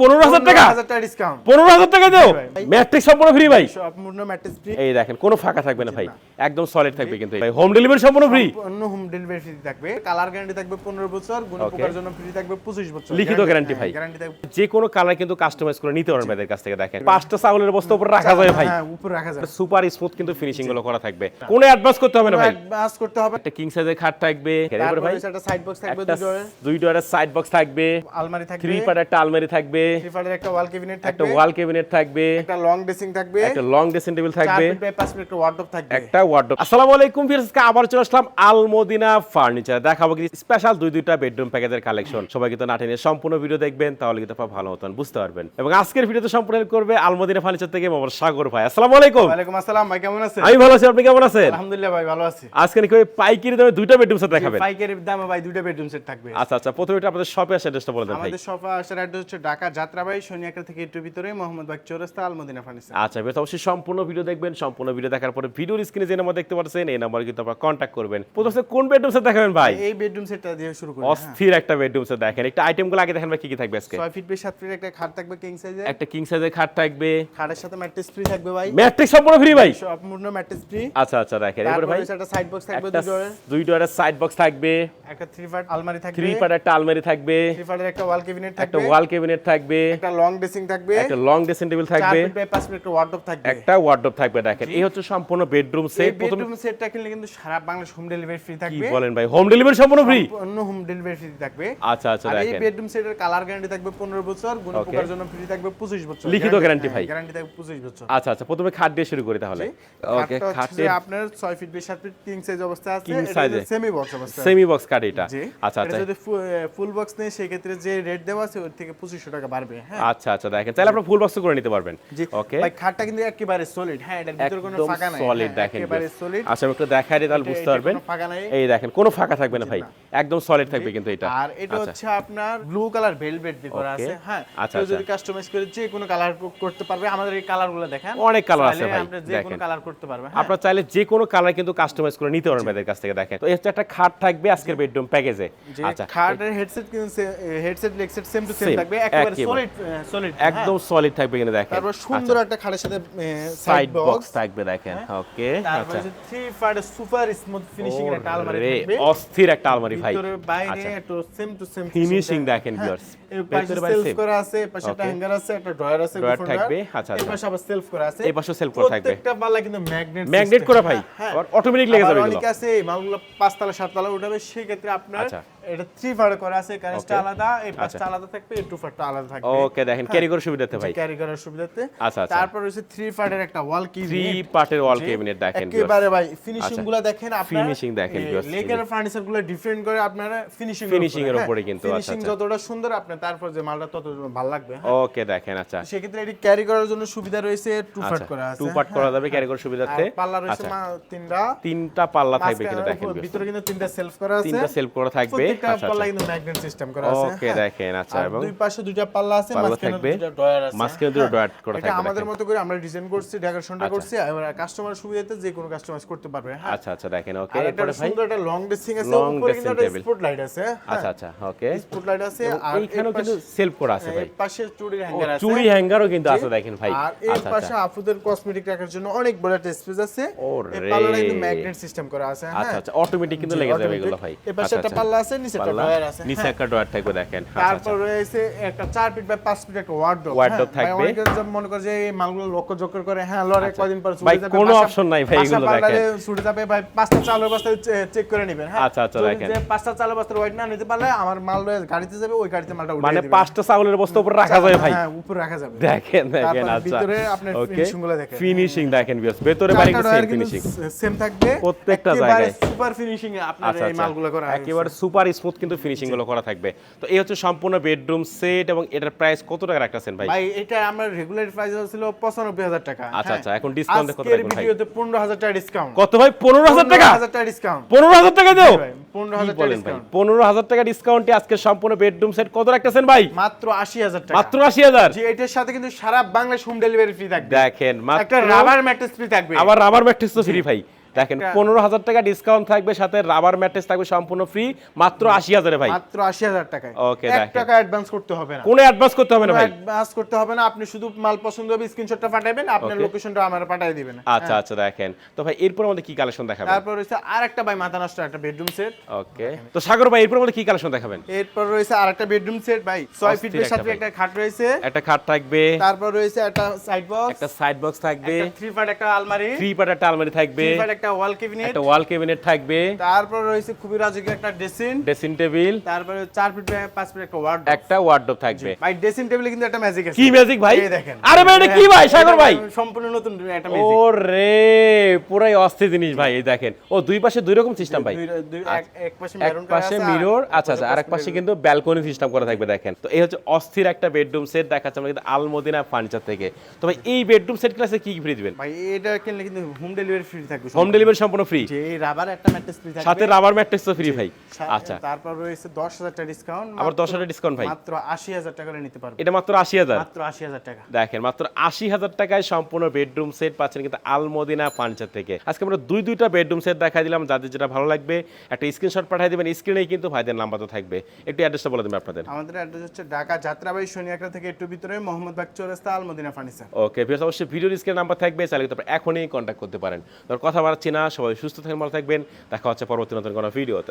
পনেরো হাজার টাকা? ডিসকাউন্ট পনেরো হাজার টাকা দেও? ভাই। সম্পূর্ণ ফ্রি ভাই। সম্পূর্ণ ম্যাট্রেস ফ্রি এই দেখেন কোনো ফাঁকা থাকবে না ভাই। একদম সলিড থাকবে কিন্তু ভাই হোম ডেলিভারি সম্পূর্ণ ফ্রি অন্য হোম ডেলিভারি ফ্রি থাকবে। কালার গ্যারান্টি থাকবে পনেরো বছর গুণ পোকার জন্য ফ্রি থাকবে পঁচিশ বছর। লিখিত guarantee ভাই। গ্যারান্টি থাকবে। যে কোনো কালার কিন্তু কাস্টমাইজ করে নিতে পারবেন ভাইদের কাছ থেকে দেখেন। পাঁচটা চাউলের বস্তা উপর রাখা যায় ভাই। হ্যাঁ উপরে রাখা যাবে সুপার স্মুথ কিন্তু ফিনিশিংগুলো করা থাকবে। কোনো অ্যাডভান্স করতে হবে না ভাই। করতে হবে। একটা কিং সাইজের খাট থাকবে। এরপরে ভাই। একটা সাইড বক্স থাকবে একটা দুই ডোরের দুই ডোরের সাইড বক্স থাকবে। আলমারি থাকবে। থ্রি পার্ট একটা আলমারি থাকবে। একটা ওয়াল ক্যাবিনেট একটা ওয়াল ক্যাবিনেট থাকবে। একটা লং ড্রেসিং থাকবে। একটা লং ড্রেসিং টেবিল থাকবে। ফিট বাই পাঁচ ফিট একটা ওয়ার্ডরোব থাকবে। একটা ওয়ার্ডরোব আসসালামু আলাইকুম আবার চলে আসলাম আলমদিনা ফার্নিচার দেখাবো কি স্পেশাল দুই দুইটা বেডরুম প্যাকেজের কালেকশন সবাই কিন্তু নাটেনে সম্পূর্ণ ভিডিও দেখবেন তাহলে কিন্তু আপনারা ভালো মতন বুঝতে পারবেন। এবং আজকের ভিডিওতে সম্পূর্ণ করবে আলমদিনা ফার্নিচার থেকে মোহাম্মদ সাগর ভাই। আসসালামু আলাইকুম। আসসালাম ভাই কেমন আছেন? আমি ভালো আছি আপনি কেমন আছেন? আলহামদুলিল্লাহ ভাই ভালো আছি। আজকে নাকি পাইকারি দামে দুইটা বেডরুম সেট দেখাবেন? পাইকারি দামে ভাই দুটো বেডরুম সেট থাকবে। আচ্ছা আচ্ছা প্রথমে আপনাদের শপে আসে অ্যাড্রেসটা বলে দেন ভাই। আমাদের সফা আসার অ্যাড্রেস হচ্ছে ঢাকা যাত্রাবাড়ি শনিয়াকার থেকে একটু ভিতরে মোহাম্মদ বাগ চৌরাস্তা আলমদিনা ফার্নিচার আচ্ছা বেশ অবশ্যই সম্পূর্ণ ভিডিও দেখবেন সম্পূর্ণ ভিডিও দেখার পরে ভিডিওর স্ক্রিনে যে নাম্বার দেখতে পাচ্ছেন এই নাম্বারে কিন্তু আপনারা কন্ট্যাক্ট করবেন। প্রথমে কোন বেডরুম সেট দেখাবেন ভাই? এই বেডরুম সেটটা দিয়ে শুরু করি হ্যাঁ। অস্থির একটা বেডরুম সেট দেখেন। একটা আইটেমগুলো আগে দেখেন ভাই কি কি থাকবে আজকে? ছয় ফিট বাই সাত ফিট একটা খাট থাকবে কিং সাইজের একটা কিং সাইজের খাট থাকবে। খাটের সাথে ম্যাট্রেস ফ্রি থাকবে ভাই। ম্যাট্রিক সম্পূর্ণ ফ্রি ভাই? সম্পূর্ণ ম্যাট্রেস ফ্রি আচ্ছা আচ্ছা দেখেন এবারে ভাই? একটা সাইড বক্স থাকবে একটা দুই ডোরের দুই ডোরের সাইড বক্স থাকবে। একটা থ্রি পার্ট আলমারি থাকবে। থ্রি পার্ট একটা আলমারি থাকবে। থ্রি পার্টের একটা ওয়াল ক্যাবিনেট একটা থাকবে। ওয়াল ক্যাবিনেট থাকবে। একটা লং ড্রেসিং থাকবে। একটা লং ড্রেসিং টেবিল থাকবে। ফিট বাই পাঁচ একটা ওয়ার্ডরোব থাকবে। একটা ওয়ার্ডরোব থাকবে দেখেন। এই হচ্ছে সম্পূর্ণ বেডরুম সেট প্রথম বেডরুম সেটটা কিনলে কিন্তু সারা বাংলাদেশ হোম ডেলিভারি ফ্রি কি বলেন ভাই? হোম ডেলিভারি সম্পূর্ণ ফ্রি অন্য হোম ডেলিভারি ফ্রি থাকবে। আচ্ছা আচ্ছা আর এই বেডরুম সেটের কালার গ্যারান্টি থাকবে 15 বছর গুণ পোকার জন্য ফ্রি থাকবে 25 বছর। লিখিত guarantee ভাই। গ্যারান্টি থাকবে 25 বছর। আচ্ছা আচ্ছা প্রথমে খাট দিয়ে শুরু করি তাহলে। ওকে খাটে আপনার 6 feet by 7 feet king size অবস্থা আছে। এটা সেমি বক্স অবস্থা। সেমি বক্স কাট এটা। আচ্ছা আচ্ছা। যদি ফুল বক্স নেই সেই ক্ষেত্রে যে রেট দেওয়া আছে ওর থেকে 2500 টাকা বাড়বে হ্যাঁ। আচ্ছা আচ্ছা দেখেন। তাহলে আপনারা ফুল বক্স করে নিতে পারবেন। ওকে ভাই খাটটা কিন্তু একেবারে সলিড হ্যাঁ এটার ভিতরে কোনো ফাঁকা নাই সলিড হ্যাঁ, দেখেন একেবারে সলিড আচ্ছা একটু দেখাই দিই তাহলে বুঝতে পারবেন। ফাঁকা নাই। এই দেখেন কোনো ফাঁকা থাকবে না ভাই। একদম সলিড থাকবে কিন্তু এটা। আর এটা আচ্ছা। হচ্ছে আপনার ব্লু কালার ভেলভেট দিয়ে করা আছে হ্যাঁ আচ্ছা, কেউ আচ্ছা। যদি কাস্টমাইজ করে যে কোনো কালার করতে পারবে আমাদের এই কালারগুলো দেখেন। অনেক কালার আছে ভাই আপনি যে কোনো কালার করতে পারবে হ্যাঁ। আপনারা চাইলে যে কোনো কালার কিন্তু কাস্টমাইজ করে নিতে পারবেন ভাইদের কাছ থেকে দেখেন। তো হচ্ছে একটা খাট থাকবে আজকের বেডরুম প্যাকেজে আচ্ছা। খাটের হেডসেট কিন্তু headset leg set same to same থাকবে একেবারে সলিড সলিড একদম সলিড থাকবে দেখেন। তারপর সুন্দর একটা খাটের সাথে সাইড বক্স থাকবে দেখেন ওকে আচ্ছা। থ্রি সুপার স্মুথ ফিনিশিং এর একটা আলমারি থাকবে। অস্থির একটা আলমারি ভাই। ভিতরে বাইরে আচ্ছা। একটু সেম টু সেম Finishing দেখেন পাশে ভেতরে বাইরে সেলফ করা আছে পাশে একটা হ্যাঙ্গার আছে একটা ড্রয়ার আছে গোফর থাকবে, আচ্ছা, আচ্ছা। পাশে আবার সেলফ করা আছে। এই পাশেও self করা থাকবে। প্রত্যেকটা পাল্লা কিন্তু ম্যাগনেট ম্যাগনেট করা ভাই। অটোমেটিক লেগে যাবে এগুলো। অনেকে আছে এই মালগুলো পাঁচতলা সাততলা উঠাবে সেই ক্ষেত্রে আপনার আচ্ছা। এটা থ্রি ফার করা আছে আলাদা এই পাঁচটা আচ্ছা। আলাদা থাকবে এই টু ফারটা আলাদা থাকবে। ওকে দেখেন ক্যারি করে সুবিধাতে ভাই। ক্যারি করার সুবিধাতে। আচ্ছা, আচ্ছা। তারপর হচ্ছে থ্রি একটা ওয়াল থ্রি পার্টের ওয়াল দেখেন একেবারে ভাই ফিনিশিং আচ্ছা। গুলো দেখেন আপনার। Finishing দেখেন। লেকার ফার্নিচারগুলো ডিফারেন্ট করে আপনারা ফিনিশিং Finishing এর উপরে কিন্তু, আচ্ছা, ফিনিশিং আচ্ছা। যতটা সুন্দর আপনার তারপর যে মালটা তত ভালো লাগবে হ্যাঁ। ওকে দেখেন আচ্ছা। সেক্ষেত্রে এটি ক্যারি করার জন্য সুবিধা রয়েছে টু আচ্ছা করা আছে টু পার্ট করা যাবে ক্যারি করে সুবিধাতে। পাল্লা রয়েছে আচ্ছা। তিনটা। তিনটা পাল্লা থাকবে কিন্তু দেখেন ভিতরে কিন্তু তিনটা সেলফ করা আছে। তিনটা সেলফ করা থাকবে। প্রত্যেকটা আচ্ছা পাল্লা আচ্ছা। কিন্তু ম্যাগনেট সিস্টেম করা আছে। ওকে হ্যাঁ। দেখেন আচ্ছা আর এবং দুই পাশে দুইটা পাল্লা আছে মাঝখানে দুইটা ড্রয়ার আছে। মাঝখানে দুটো হ্যাঁ। ড্রয়ার করা এটা আমাদের। মতো করে আমরা ডিজাইন করছি ডেকোরেশনটা করছি এবার কাস্টমার সুবিধাতে যে কোনো কাস্টমাইজ করতে পারবে হ্যাঁ। আচ্ছা আচ্ছা দেখেন ওকে এরপরে ভাই? সুন্দর একটা লং ড্রেসিং আছে উপরে কিন্তু একটা স্পট লাইট আছে আচ্ছা আচ্ছা ওকে। স্পট লাইট আছে আর এইখানেও কিন্তু পাশে- সেলফ করা আছে ভাই। পাশে চুড়ির হ্যাঙ্গার আছে। চুড়ি হ্যাঙ্গারও কিন্তু আছে দেখেন ভাই। আর এর আচ্ছা পাশে আচ্ছা আপুদের কসমেটিক রাখার জন্য অনেক বড় একটা স্পেস আছে। ওরে। এই পাল্লাটা কিন্তু ম্যাগনেট সিস্টেম করা আছে আচ্ছা হ্যাঁ। আচ্ছা অটোমেটিক কিন্তু লেগে যাবে এগুলো ভাই। এর পাশে আচ্ছা একটা আচ্ছা। পাল্লা আছে নিচে একটা ড্রয়ার আছে নিচে হ্যাঁ। একটা ড্রয়ার থাকবে দেখেন। আচ্ছা আচ্ছা। তারপর রয়েছে একটা চার ফিট বাই পাঁচ ফিট একটা ওয়ার্ডরোব Wardrobe থাকবে। অনেকে মনে করে যে এই মালগুলো লক্ষ্য জক্কর করে হ্যাঁ লড়ে কয়দিন পর। ভাই, কোনো option নাই ভাই এগুলো দেখেন। ছুটে যাবে ভাই পাঁচটা চালের বস্তা চেক করে নেবেন হ্যাঁ। আচ্ছা, আচ্ছা, দেখেন। যে পাঁচটা চালের বস্তার ওয়েট না নিতে পারলে আমার মাল লয়ে গাড়িতে যাবে ওই গাড়িতে মালটা উঠিয়ে মানে পাঁচটা চাউলের বস্তা উপর রাখা যায় ভাই? হ্যাঁ উপরে রাখা যাবে। দেখেন দেখেন তারপরে আচ্ছা। ভিতরে আপনার ওকে দেখেন। ফিনিশিং দেখেন ভেতরে সেম ফিনিশিং সেম থাকবে। প্রত্যেকটা জায়গায়। সুপার ফিনিশিং আপনার এই মালগুলো করা একেবারে সুপার স্মুথ কিন্তু ফিনিশিংগুলো করা থাকবে। তো এই হচ্ছে সম্পূর্ণ বেডরুম সেট এবং এটার প্রাইস কত টাকা রাখতেছেন ভাই? ভাই এটা আমার রেগুলার প্রাইস ছিল 95000 টাকা। আচ্ছা, হ্যাঁ। আচ্ছা, এখন এ কত রাখবেন ভাই? ভিডিওতে 15000 টাকা ডিসকাউন্ট কত ভাই পনেরো হাজার টাকা? 15000 টাকা ডিসকাউন্ট পনেরো হাজার টাকা দেও? ভাই, 15000 টাকা ডিসকাউন্ট পনেরো হাজার টাকা ডিসকাউন্টে আজকে সম্পূর্ণ বেডরুম সেট কত রাখতেছেন ভাই? মাত্র 80000 টাকা। মাত্র আশি হাজার? জি এটার সাথে কিন্তু সারা বাংলাদেশ হোম ডেলিভারি ফ্রি থাকবে। দেখেন মাত্র একটা রাবার ম্যাট্রেস ফ্রি থাকবে। আবার রাবার ম্যাট্রেস তো ফ্রি ভাই। দেখেন পনেরো হাজার টাকা ডিসকাউন্ট থাকবে সাথে রাবার ম্যাট্রেস থাকবে সম্পূর্ণ ফ্রি মাত্র আশি হাজারে ভাই। মাত্র আশি হাজার টাকায়। দেখেন। টাকা অ্যাডভান্স করতে হবে না। কোনো অ্যাডভান্স করতে হবে না ভাই। অ্যাডভান্স করতে হবে না আপনি শুধু মাল পছন্দ হবে স্ক্রিনশটটা পাঠাবেন আপনার লোকেশনটা আমার পাঠিয়ে দিবেন। আচ্ছা আচ্ছা দেখেন। তো ভাই এরপর আমাদের কি কালেকশন দেখাবেন? তারপর রয়েছে আর একটা ভাই মাথা নষ্ট একটা বেডরুম সেট ওকে তো সাগর ভাই এরপর আমাদের কি কালেকশন দেখাবেন? এরপর রয়েছে আর একটা বেডরুম সেট ভাই। ছয় অস্থির ফিটের একটা সাথে একটা খাট রয়েছে। একটা খাট থাকবে। তারপর রয়েছে একটা সাইড বক্স একটা সাইড বক্স থাকবে। একটা থ্রি পার্ট একটা আলমারি। থ্রি পার্ট একটা আলমারি থাকবে। থ্রি পার্ট একটা ওয়াল ক্যাবিনেট একটা ওয়াল ক্যাবিনেট থাকবে। তারপর রয়েছে খুবই রাজকীয় একটা ড্রেসিং ড্রেসিং টেবিল তারপরে চার ফিট বাই পাঁচ ফিট একটা একটা ওয়ার্ডরোব থাকবে। ভাই ড্রেসিং টেবিলে কিন্তু একটা ম্যাজিক আছে। কি ম্যাজিক ভাই? এই দেখেন। আরে ভাই এটা কি ভাই? সাগর ভাই। সম্পূর্ণ নতুন একটা ম্যাজিক রে পুরাই অস্থির জিনিস ভাই এই দেখেন। ও দুই পাশে দুই রকম সিস্টেম ভাই। এক পাশে মেরুন পাশে মিরর আচ্ছা আচ্ছা আরেক পাশে কিন্তু ব্যালকনি সিস্টেম করা থাকবে দেখেন। তো এই হচ্ছে অস্থির একটা বেডরুম সেট দেখাচ্ছে আমরা কিন্তু আলমদিনা ফার্নিচার থেকে। তো ভাই এই বেডরুম সেট ক্লাসে কি কি ফ্রি দিবেন? ভাই এটা কিনলে কিন্তু হোম ডেলিভারি ফ্রি থাকবে। হোম ডেলিভারি সম্পূর্ণ ফ্রি রাবার একটা ম্যাট্রেস ফ্রি থাকবে। সাথে রাবার ম্যাট্রেস ফ্রি ভাই। আচ্ছা। তারপর রয়েছে দশ হাজার টাকা ডিসকাউন্ট আবার ডিসকাউন্ট ভাই। মাত্র আশি হাজার টাকা নিতে পারবে। এটা মাত্র আশি হাজার। মাত্র আশি হাজার টাকা। দেখেন মাত্র আশি হাজার টাকায় সম্পূর্ণ বেডরুম সেট পাচ্ছেন কিন্তু আলমদিনা ফার্নিচার থেকে। আজকে আমরা দুই দুইটা বেডরুম সেট দেখাই দিলাম যাদের যেটা ভালো লাগবে একটা স্ক্রিনশট পাঠিয়ে দেবেন স্ক্রিনেই কিন্তু ভাইদের নাম্বার তো থাকবে। একটু অ্যাড্রেসটা বলে দেবেন আপনাদের। আমাদের অ্যাড্রেস হচ্ছে ঢাকা যাত্রাবাড়ি শনিয়াকড়া থেকে একটু ভিতরে Mohammad Bagh Chourasta Almadina furniture. Okay viewers অবশ্যই ভিডিওর স্ক্রিন নাম্বার থাকবে চাইলে আপনারা এখনই কন্ট্যাক্ট করতে পারেন। তোর কথা বাড়াচ্ছি না সবাই সুস্থ থাকেন ভালো থাকবেন। দেখা হচ্ছে পরবর্তী নতুন কোনো ভিডিওতে।